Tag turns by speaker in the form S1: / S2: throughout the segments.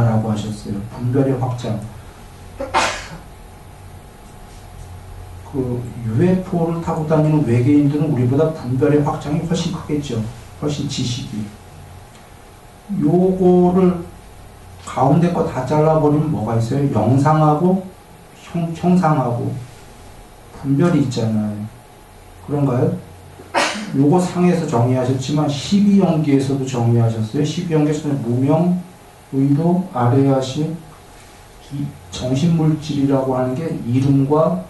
S1: 라고 하셨어요. 분별의 확장. 그 UFO를 타고 다니는 외계인들은 우리보다 분별의 확장이 훨씬 크겠죠. 훨씬 지식이. 요거를 가운데 거 다 잘라버리면 뭐가 있어요? 영상하고 형, 형상하고 분별이 있잖아요. 그런가요? 요거 상에서 정의하셨지만 12연기에서도 정의하셨어요. 12연기에서는 무명, 의도, 아레아시, 정신물질이라고 하는 게 이름과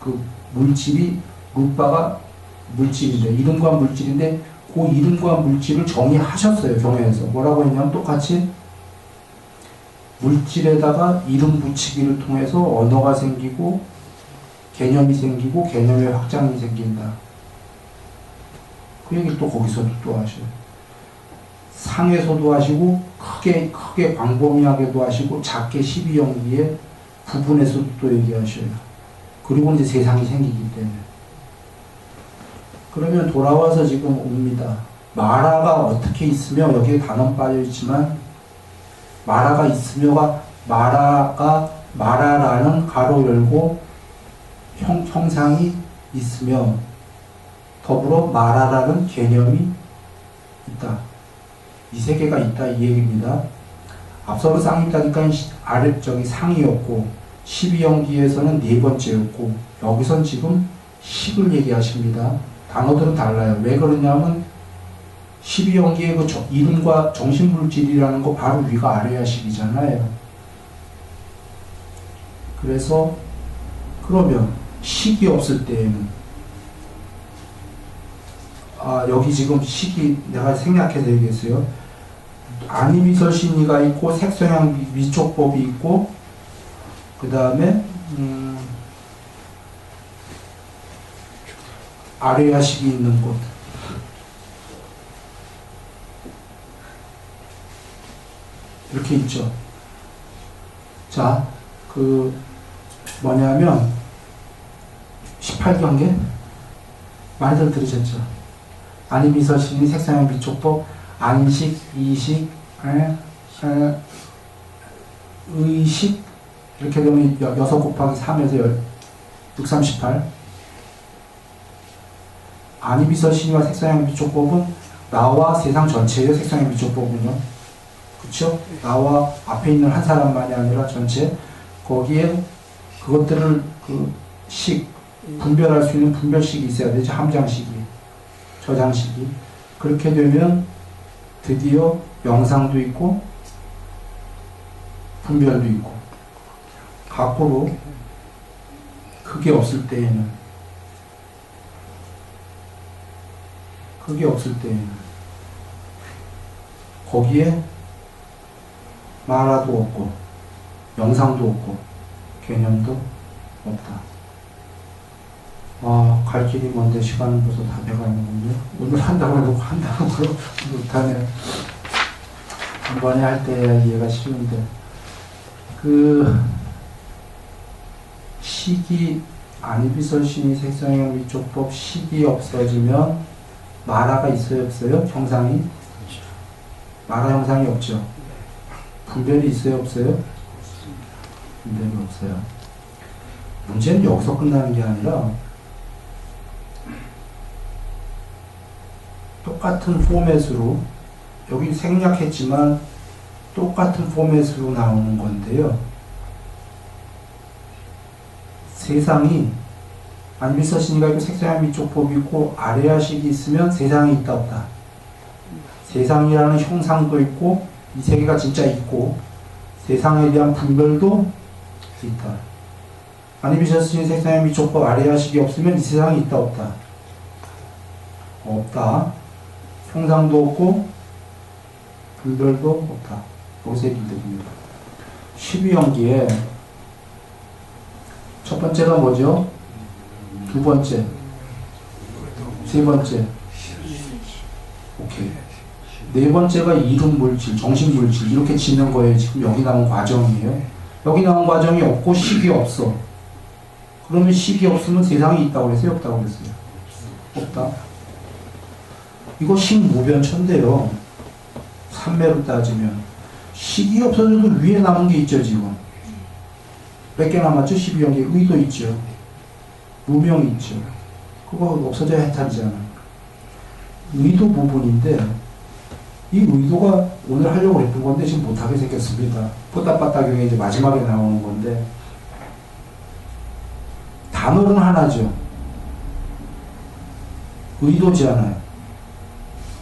S1: 그 물질이 루바가 물질인데 이름과 물질인데 그 이름과 물질을 정의하셨어요 경에서 뭐라고 했냐면 똑같이 물질에다가 이름 붙이기를 통해서 언어가 생기고 개념이 생기고 개념의 확장이 생긴다. 그 얘기를 또 거기서도 또 하셔요. 상에서도 하시고 크게 크게 광범위하게도 하시고 작게 12연기에 부분에서도 또 얘기하셔요. 그리고 이제 세상이 생기기 때문에. 그러면 돌아와서 지금 옵니다. 마라가 어떻게 있으며 여기에 단어 빠져 있지만 마라가 있으며가 마라가 마라라는 가로 열고 형, 형상이 있으며 더불어 마라라는 개념이 있다. 이 세계가 있다 이 얘기입니다. 앞서는 쌍이 있다니까 아래 쪽이 상이었고 12연기에서는 네 번째였고 여기선 지금 식을 얘기하십니다. 단어들은 달라요. 왜 그러냐면 12연기의 그 저, 이름과 정신물질이라는 거 바로 위가 아래야 식이잖아요. 그래서 그러면 식이 없을 때에는 아 여기 지금 식이 내가 생략해서 얘기했어요. 아니미설신이가 있고 색성향 미촉법이 있고 그 다음에 음, 아래야식이 있는 곳 이렇게 있죠. 자, 그 뭐냐면 18경계 많이들 들으셨죠? 아니미서신이 색상형 미촉법 안식, 이식, 에, 에, 의식 이렇게 되면 6 곱하기 3에서 6, 38 아니비서신과 색상형 미촉법은 나와 세상 전체의 색상형 미촉법은요 그쵸? 나와 앞에 있는 한 사람만이 아니라 전체 거기에 그것들을 그 식, 분별할 수 있는 분별식이 있어야 되죠. 함장식이. 저장식이. 그렇게 되면 드디어 영상도 있고 분별도 있고 각고로 그게 없을 때에는 그게 없을 때에는 거기에 마라도 없고 영상도 없고 개념도 없다. 아, 갈 길이 먼데 시간은 벌써 다 돼가는군요. 오늘 한다고 해놓고 한다고 못하네. 한 번에 할때 이해가 쉬운데. 그, 식이, 아니비설신이 색상형 위촉법 식이 없어지면 마라가 있어요, 없어요? 형상이? 마라 형상이 없죠. 분별이 있어요, 없어요? 분별이 없어요. 문제는 여기서 끝나는 게 아니라 똑같은 포맷으로 여기 생략했지만 똑같은 포맷으로 나오는 건데요. 세상이 안미서신이가 있고 색상의 미촉법이 있고 아레아식이 있으면 세상이 있다 없다. 세상이라는 형상도 있고 이 세계가 진짜 있고 세상에 대한 분별도 있다. 아니비서스인 색상의 미촉법 아레아식이 없으면 이 세상이 있다 없다. 없다. 형상도 없고 분별도 없다. 요새 길들입니다. 12연기에 첫 번째가 뭐죠? 두 번째, 세 번째, 오케이. 네 번째가 이름 물질, 정신 물질 이렇게 짓는 거예요. 지금 여기 나온 과정이에요. 여기 나온 과정이 없고 식이 없어. 그러면 식이 없으면 세상이 있다고 그랬어요? 없다고 그랬어요? 없다. 이거 식무변천대요. 삼매로 따지면. 식이 없어져도 위에 남은 게 있죠, 지금. 몇 개 남았죠? 12연계. 의도 있죠. 무명이 있죠. 그거 없어져야 해탈이잖아. 의도 부분인데, 이 의도가 오늘 하려고 했던 건데 지금 못하게 생겼습니다. 포따빠따경에 이제 마지막에 나오는 건데, 단어는 하나죠. 의도잖아요.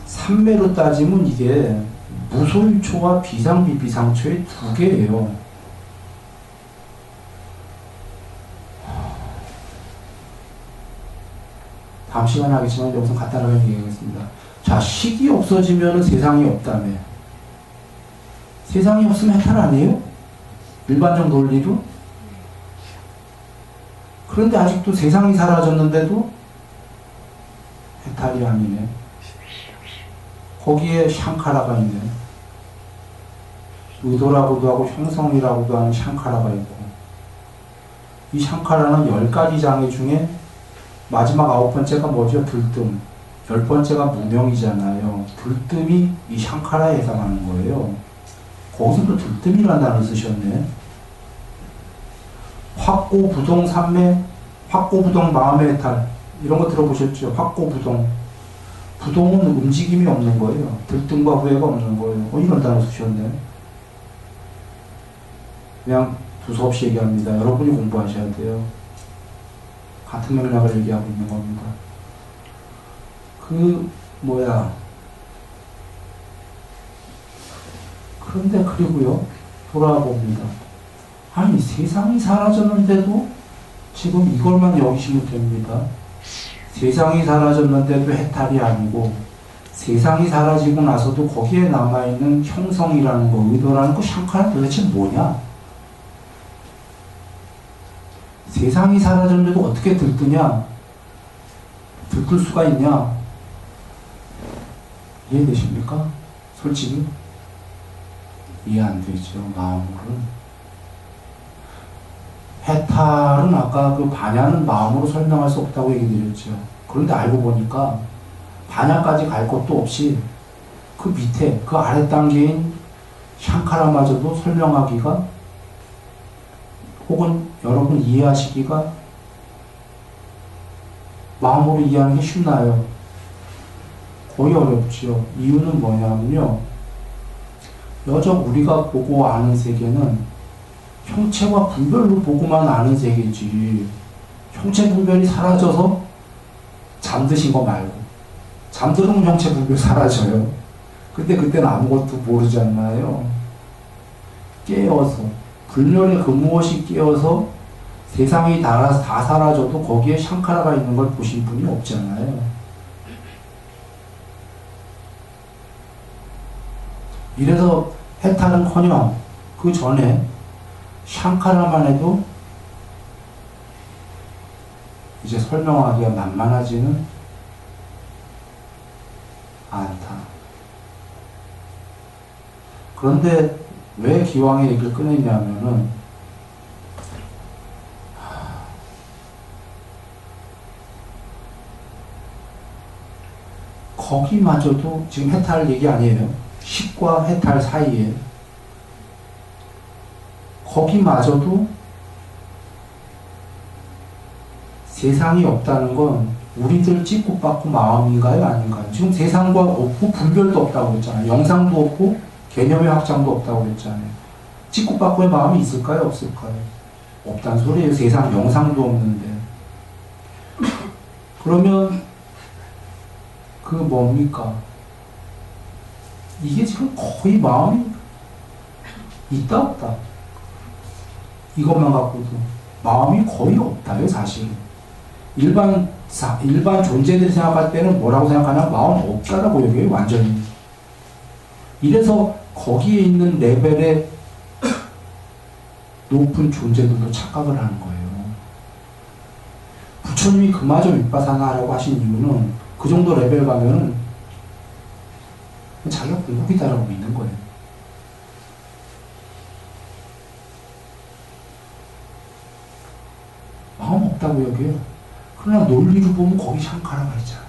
S1: 삼매로 따지면 이게 무소유초와 비상비비상초의 두 개예요. 다음 시간에 하겠지만 여기서 간단하게 얘기하겠습니다. 자, 식이 없어지면 세상이 없다며. 세상이 없으면 해탈 아니에요? 일반적 논리로? 그런데 아직도 세상이 사라졌는데도 해탈이 아니네. 거기에 샹카라가 있네. 의도라고도 하고 형성이라고도 하는 샹카라가 있고 이 샹카라는 열 가지 장애 중에 마지막 아홉 번째가 뭐죠? 들뜸. 열 번째가 무명이잖아요. 들뜸이 이 샹카라에 해당하는 거예요. 거기서도 들뜸이라는 단어 쓰셨네. 확고, 부동, 삼매, 확고, 부동, 마음의 해탈. 이런 거 들어보셨죠? 확고, 부동. 부동은 움직임이 없는 거예요. 들뜸과 후회가 없는 거예요. 어, 이런 단어 쓰셨네. 그냥 두서없이 얘기합니다. 여러분이 공부하셔야 돼요. 같은 맥락을 얘기하고 있는 겁니다. 그, 뭐야. 그런데 그리고요, 돌아와 봅니다. 아니, 세상이 사라졌는데도 지금 이걸만 여기시면 됩니다. 세상이 사라졌는데도 해탈이 아니고, 세상이 사라지고 나서도 거기에 남아있는 형성이라는 거, 의도라는 거, 샹카는 도대체 뭐냐? 세상이 사라졌는데도 어떻게 들뜨냐? 들뜰 수가 있냐? 이해되십니까? 솔직히? 이해 안 되죠, 마음으로는. 해탈은 아까 그 반야는 마음으로 설명할 수 없다고 얘기 드렸죠. 그런데 알고 보니까 반야까지 갈 것도 없이 그 밑에, 그 아래 단계인 샹카라마저도 설명하기가 혹은 여러분 이해하시기가 마음으로 이해하는 게 쉽나요? 거의 어렵죠. 이유는 뭐냐면요. 여적 우리가 보고 아는 세계는 형체와 분별로 보고만 아는 세계지. 형체 분별이 사라져서 잠드신 거 말고. 잠들으면 형체 분별 사라져요. 근데 그때는 아무것도 모르잖아요. 깨어서. 불멸의 그 무엇이 깨어서 세상이 다, 다 사라져도 거기에 샹카라가 있는 걸 보신 분이 없잖아요. 이래서 해탈은 커녕 그 전에 샹카라만 해도 이제 설명하기가 만만하지는 않다. 그런데 왜 기왕에 얘기를 꺼냈냐면은 거기마저도 지금 해탈 얘기 아니에요. 식과 해탈 사이에 거기마저도 세상이 없다는 건 우리들 찍고 받고 마음인가요? 아닌가요? 지금 세상과 없고 분별도 없다고 그랬잖아요. 영상도 없고 개념의 확장도 없다고 그랬잖아요. 찍고 받고의 마음이 있을까요? 없을까요? 없단 소리예요. 세상 영상도 없는데. 그러면 그 뭡니까? 이게 지금 거의 마음이 있다 없다. 이것만 갖고도 마음이 거의 없다요 사실. 일반 사, 일반 존재들이 생각할 때는 뭐라고 생각하냐 마음 없다라고 여겨요 완전히. 이래서 거기에 있는 레벨의 높은 존재들도 착각을 하는 거예요. 부처님이 그마저 윗바사나 하라고 하신 이유는 그 정도 레벨 가면은 자기가 공복이다라고 믿는 거예요. 마음 없다고 여겨요. 그러나 논리로 보면 거기 샹카라가 있잖아.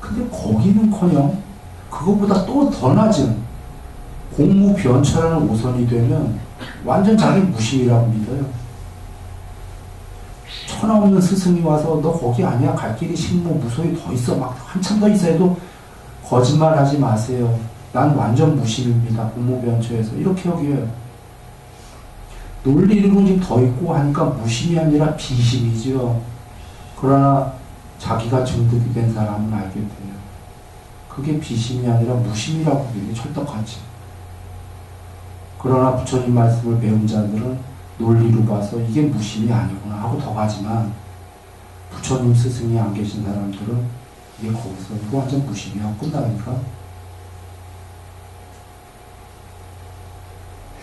S1: 근데 거기는 커녕 그거보다 또 더 낮은 공무 변처라는 오선이 되면 완전 자기 무심이라고 믿어요. 천하 없는 스승이 와서 너 거기 아니야 갈 길이 식모 무소히 더 있어 막 한참 더 있어 해도 거짓말하지 마세요. 난 완전 무심입니다. 공무 변처에서 이렇게 여겨요. 논리를 좀더 있고 하니까 무심이 아니라 비심이죠. 그러나 자기가 증득이 된 사람은 알게 돼요. 그게 비심이 아니라 무심이라고 그게 철떡하지. 그러나 부처님 말씀을 배운 자들은 논리로 봐서 이게 무심이 아니구나 하고 더 가지만 부처님 스승이 안 계신 사람들은 이게 거기서 이거 완전 무심이야 끝나니까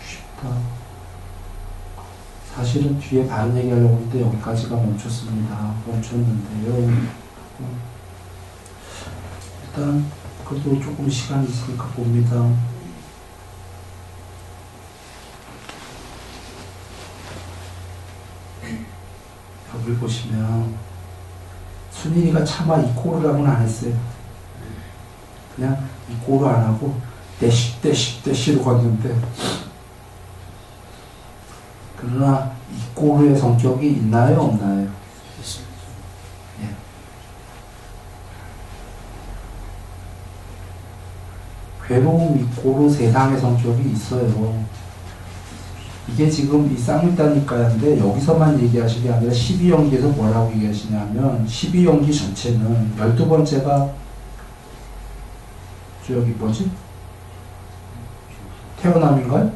S1: 쉽다. 사실은 뒤에 다른 얘기 하려고 했는데 여기까지가 멈췄습니다. 멈췄는데요. 일단 그래도 조금 시간이 있으니까 봅니다. 여기 보시면 순인이가 차마 이꼬르라고는 안 했어요. 그냥 이꼬르 안 하고 대시 대시 대시로 갔는데 그러나 이꼬르의 성격이 있나요 없나요? 예. 괴로움 이꼬르 세상의 성격이 있어요. 이게 지금 이 쌍육단일가인데 여기서만 얘기하시는 게 아니라 12연기에서 뭐라고 얘기하시냐면 12연기 전체는 12번째가 저기 뭐지? 태어남인가요?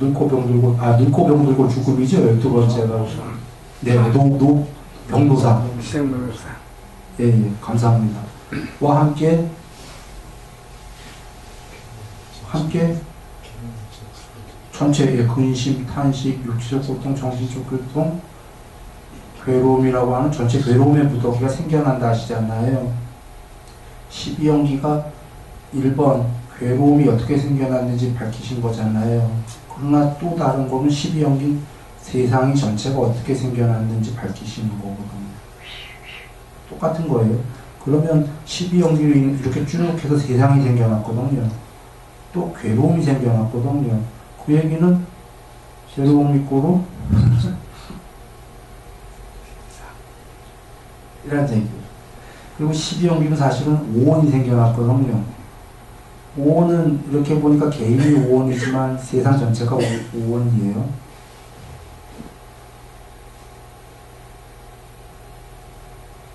S1: 눈코병 들고 아 눈코병 들고 죽음이죠 12번째가 네, 노, 노 병도사
S2: 생명사
S1: 예, 예, 감사합니다. 와 함께 함께 전체의 근심, 탄식, 육체적 고통, 정신적 고통, 괴로움이라고 하는 전체 괴로움의 무더기가 생겨난다 하시잖아요. 12연기가 1번 괴로움이 어떻게 생겨났는지 밝히신 거잖아요. 그러나 또 다른 거는 12연기 세상이 전체가 어떻게 생겨났는지 밝히시는 거거든요. 똑같은 거예요. 그러면 12연기를 이렇게 쭉 해서 세상이 생겨났거든요. 또 괴로움이 생겨났거든요. 그 얘기는 제로공 믿고로 이런 얘기. 그리고 12연기는 사실은 5원이 생겨났거든요. 5원은 이렇게 보니까 개인이 5원이지만 세상 전체가 5원이에요.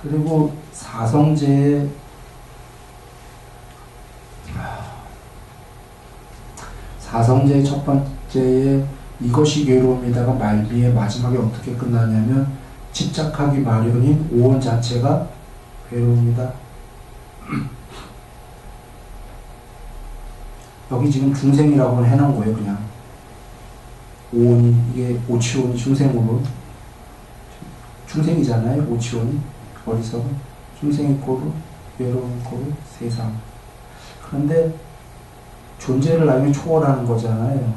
S1: 그리고 사성제의 사성제의 첫 번째에 이것이 괴로움이다가 말미에 마지막에 어떻게 끝나냐면 집착하기 마련인 오원 자체가 괴로움이다. 여기 지금 중생이라고 해놓은 거예요, 그냥. 오온이, 이게 오치온이 중생으로. 중생이잖아요, 오치온이. 어디서? 중생이 고루, 외로운 고루, 세상. 그런데 존재를 알면 초월하는 거잖아요.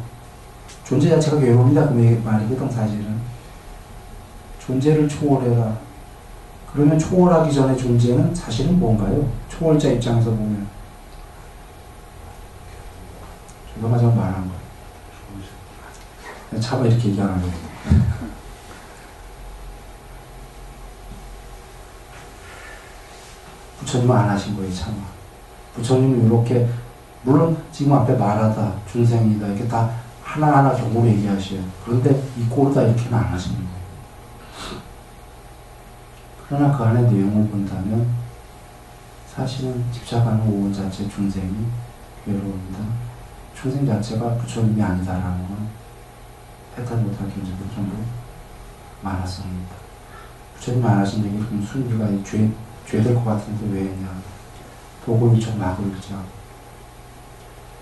S1: 존재 자체가 괴로움이다 그 말이거든 사실은. 존재를 초월해라. 그러면 초월하기 전에 존재는 사실은 뭔가요? 초월자 입장에서 보면. 제가 마저 말한 거. 차마 이렇게 얘기 안 하려고. 부처님은 안 하신 거예요, 차마. 부처님은 이렇게 물론 지금 앞에 말하다, 중생이다 이렇게 다 하나하나 경고로 얘기하셔요. 그런데 이 꼴다 이렇게는 안 하시는 거예요. 그러나 그 안에 내용을 본다면 사실은 집착하는 오원 자체 중생이 괴로웁니다. 중생 자체가 부처님이 아니다라는 건 패턴 못할 경우도 정도 많았습니다. 부처님 안 하신 얘기 그럼 순리가 죄, 죄될 것 같은데 왜 했냐. 도굴 좀 막을 죠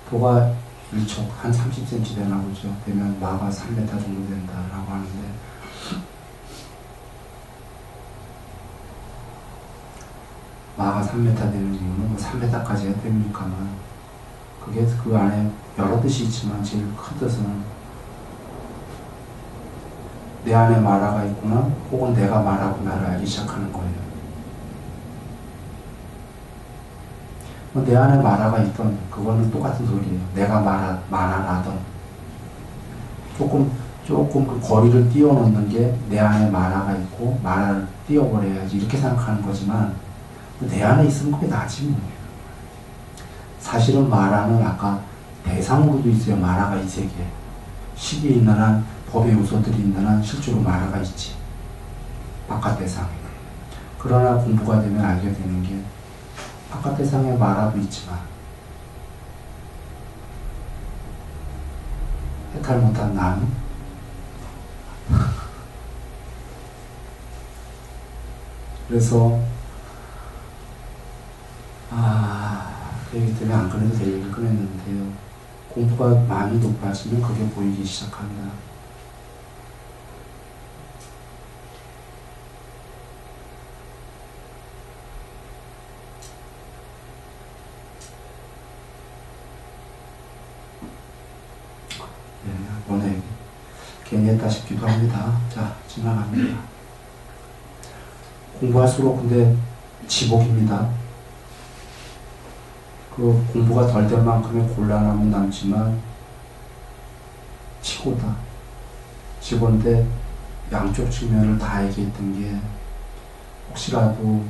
S1: 도가 1척 한 30cm 되나 보죠. 되면 마가 3m 정도 된다라고 하는데 마가 3m 되는 이유는 뭐 3m까지 해야 됩니까만 그게 그 안에 여러 뜻이 있지만 제일 큰 뜻은 내 안에 마라가 있구나 혹은 내가 마라구나를 알기 시작하는 거예요. 뭐내 안에 마라가 있던 그거는 똑같은 소리예요. 내가 마라 마라라던 조금 조금 그 거리를 띄워놓는 게 내 안에 마라가 있고 마라를 띄워버려야지 이렇게 생각하는 거지만 내 안에 있으면 그게 나지 뭐. 사실은 마라는 아까 대상으로도 있어요. 마라가 이 세계. 시기에 있는 한 법의 요소들이 있는 한 실제로 마라가 있지. 바깥 대상에. 그러나 공부가 되면 알게 되는 게 바깥 대상에 마라도 있지만 해탈 못한 나는 그래서 그 얘기 때문에 안될 얘기를 꺼냈는데요. 공부가 많이 높아지면 그게 보이기 시작합니다. 네, 오늘 괜히 했다 싶기도 합니다. 자, 지나갑니다. 공부할수록 근데 지복입니다. 그 공부가 덜 된 만큼의 곤란함은 남지만 치고다. 치고인데 양쪽 측면을 다 얘기했던 게 혹시라도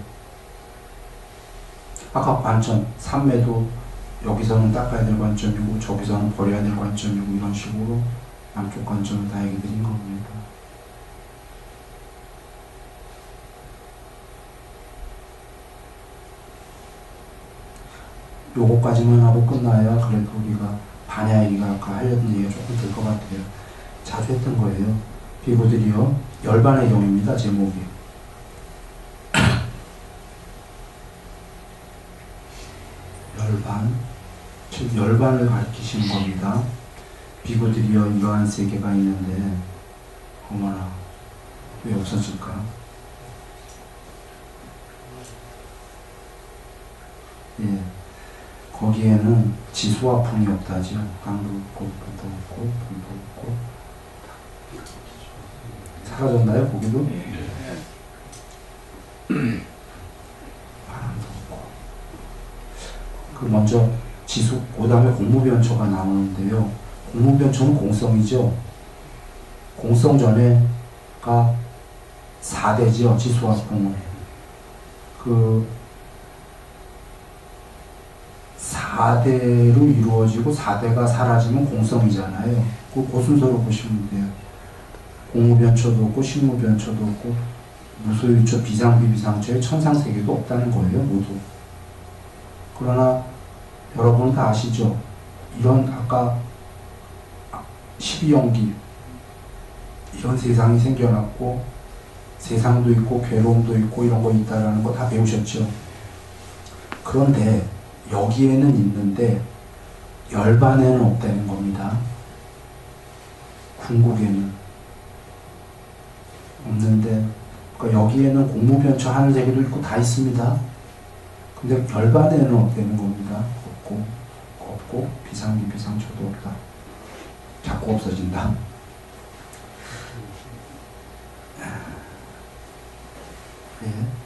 S1: 아까 관점, 삼매도 여기서는 닦아야 될 관점이고 저기서는 버려야 될 관점이고 이런 식으로 양쪽 관점을 다 얘기 드린 겁니다. 요거까지만 하고 끝나야 그래도 우리가 반야 얘기가 아까 하려던 얘기가 조금 될 것 같아요. 자주 했던 거예요. 비구들이요. 열반의 경입니다. 제목이. 열반. 즉 열반을 가리키시는 겁니다. 비구들이요. 이러한 세계가 있는데 어머나 왜 없어질까? 예. 거기에는 지수와 풍이 없다죠. 강도 없고, 불도 없고, 불도 없고. 사라졌나요, 거기도? 바람도 없고. 그 먼저 지수, 그 다음에 공무변초가 나오는데요. 공무변초는 공성이죠. 공성 전에가 4대죠, 지수와 풍은. 그 4대로 이루어지고 4대가 사라지면 공성이잖아요. 그 고순서로 보시면 돼요. 공무변초도 없고 식무변초도 없고 무소유초 비상비비상초에 천상세계도 없다는 거예요. 모두. 그러나 여러분은 다 아시죠? 이런 아까 12연기 이런 세상이 생겨났고 세상도 있고 괴로움도 있고 이런 거 있다라는 거 다 배우셨죠? 그런데 여기에는 있는데 열반에는 없다는 겁니다. 궁극에는 없는데 그러니까 여기에는 공무변처 하늘세계도 있고 다 있습니다. 근데 열반에는 없다는 겁니다. 없고 없고 비상기 비상처도 없다. 자꾸 없어진다. 예.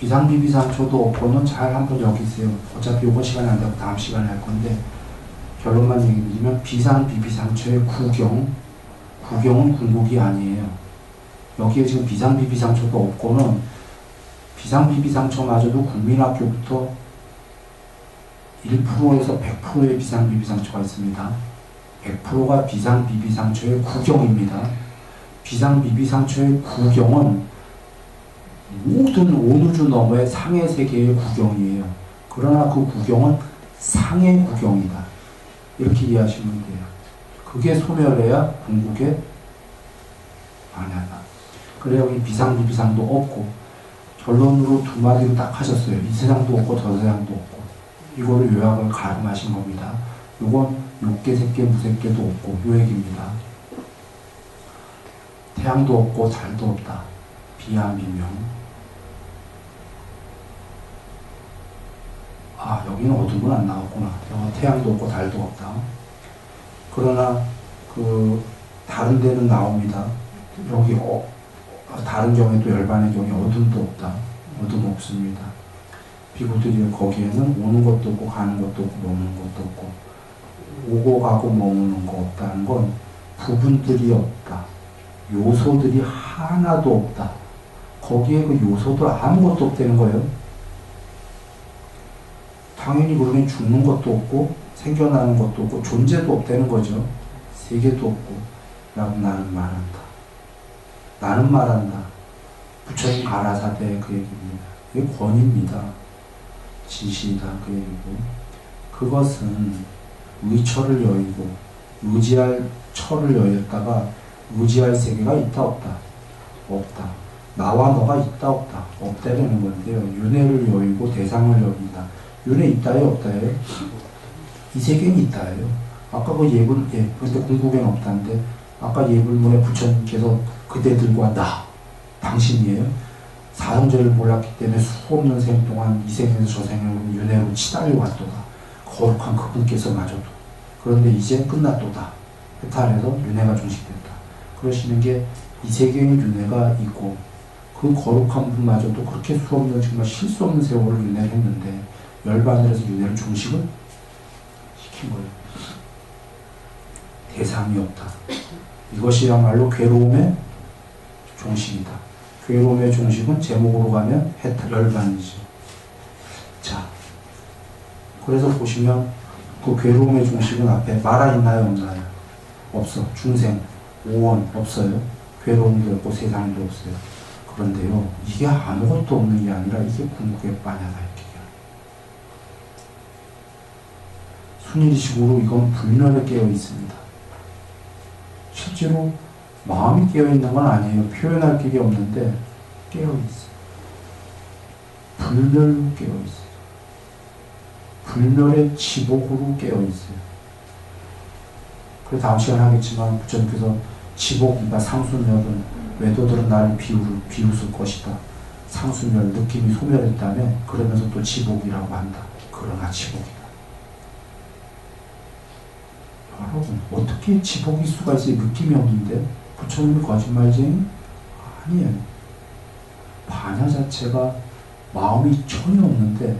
S1: 비상비비상초도 없고는 잘 한번 여기세요. 어차피 이번 시간에 안 되고 다음 시간에 할 건데 결론만 얘기 드리면 비상비비상초의 구경 구경은 궁극이 아니에요. 여기에 지금 비상비비상초도 없고는 비상비비상초마저도 국민학교부터 1%에서 100%의 비상비비상초가 있습니다. 100%가 비상비비상초의 구경입니다. 비상비비상초의 구경은 모든 온우주 너머의 상해 세계의 구경이에요. 그러나 그 구경은 상해 구경이다. 이렇게 이해하시면 돼요. 그게 소멸해야 궁극에 반야다. 그래 여기 비상비비상도 없고 결론으로 두 마디로 딱 하셨어요. 이 세상도 없고 저 세상도 없고 이거를 요약을 가름하신 겁니다. 요건 육계, 색계, 무색계도 없고 요 얘기입니다. 태양도 없고 달도 없다. 비야미명. 아 여기는 어둠은 안 나왔구나. 태양도 없고 달도 없다. 그러나 그 다른 데는 나옵니다. 여기 어, 어, 다른 경우에도 열반의 경우에 어둠도 없다. 어둠 없습니다. 비구들이 거기에는 오는 것도 없고 가는 것도 없고 머무는 것도 없고 오고 가고 머무는 거 없다는 건 부분들이 없다. 요소들이 하나도 없다. 거기에 그 요소도 아무것도 없다는 거예요. 당연히 그러면 죽는 것도 없고 생겨나는 것도 없고 존재도 없다는 거죠. 세계도 없고 라고 나는 말한다. 나는 말한다. 부처님 가라사대 그 얘기입니다. 이게 권입니다. 진실이다 그 얘기고 그것은 의처를 여의고 의지할 처를 여였다가 의지할 세계가 있다 없다 없다 나와 너가 있다 없다 없다라는 건데요 윤회를 여의고 대상을 여긴다 윤회 있다요 없다요 이 세계는 있다예요 아까 그 예불 예 근데 궁극에는 없다는데 아까 예불문에 부처님께서 그대들과 나 당신이에요 사성절을 몰랐기 때문에 수 없는 생 동안 이 생에서 저 생으로 윤회로 치달려 왔도다. 거룩한 그분께서 마저도. 그런데 이제 끝났도다. 해탈해서 윤회가 종식됐다. 그러시는 게 이 세계의 윤회가 있고 그 거룩한 분마저도 그렇게 수 없는 정말 실수 없는 세월을 윤회를 했는데 열반을 해서 윤회를 종식을 시킨 거예요. 대상이 없다. 이것이야말로 괴로움의 종식이다. 괴로움의 종식은 제목으로 가면 해탈 열반이죠. 자, 그래서 보시면 그 괴로움의 종식은 앞에 말아 있나요, 없나요? 없어. 중생, 오원 없어요. 괴로움도 없고 세상도 없어요. 그런데요, 이게 아무것도 없는 게 아니라 이게 궁극의 빠냐다 이렇게. 순일식으로 이건 불멸에 깨어 있습니다. 실제로 마음이 깨어 있는 건 아니에요. 표현할 길이 없는데 깨어 있어요. 불멸로 깨어 있어요. 불멸의 지복으로 깨어 있어요. 그래 다음 시간에 하겠지만 부처님께서 지복이다 상수멸은 외도들은 나를 비우, 비웃을 것이다. 상수멸 느낌이 소멸했다며 그러면서 또 지복이라고 한다. 그러나 지복이다. 여러분 어떻게 지복일 수가 있어요? 느낌이 없는데 부처님이 거짓말쟁이? 아니에요. 반야 자체가 마음이 전혀 없는데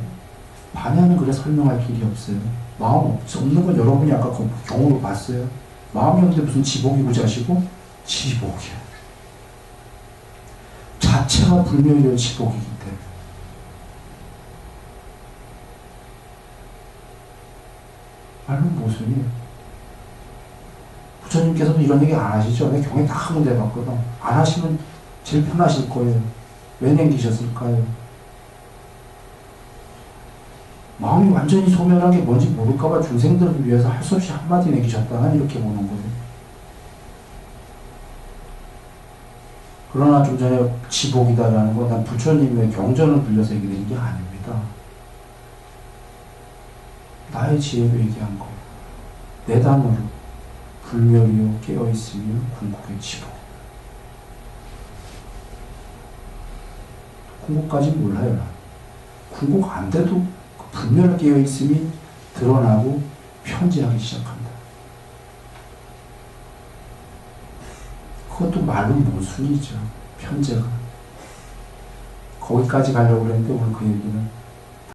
S1: 반야는 그래 설명할 길이 없어요. 마음 없, 없는 건 여러분이 아까 그 경우로 봤어요. 마음이 없는데 무슨 지복이고 자시고? 지복이야. 자체가 불명이되어 지복이기 때문에. 말로 모순이에요. 부처님께서도 이런 얘기 안 하시죠? 내 경에 다 하면 돼봤거든. 안 하시면 제일 편하실 거예요. 왜 남기셨을까요? 마음이 완전히 소멸한 게 뭔지 모를까봐 중생들을 위해서 할 수 없이 한마디 내기셨다. 이렇게 보는 거예요. 그러나 좀 전에 지복이다라는 건 난 부처님의 경전을 빌려서 얘기되는 게 아닙니다. 나의 지혜로 얘기한 거. 내 단어로. 불멸이요 깨어있으며 궁극의 지복. 궁극까지 몰라요. 나. 궁극 안 돼도 그 불멸 깨어있음이 드러나고 편지하기 시작한다. 그것도 말로 모순이죠. 편제가. 거기까지 가려고 그랬는데 오늘 그 얘기는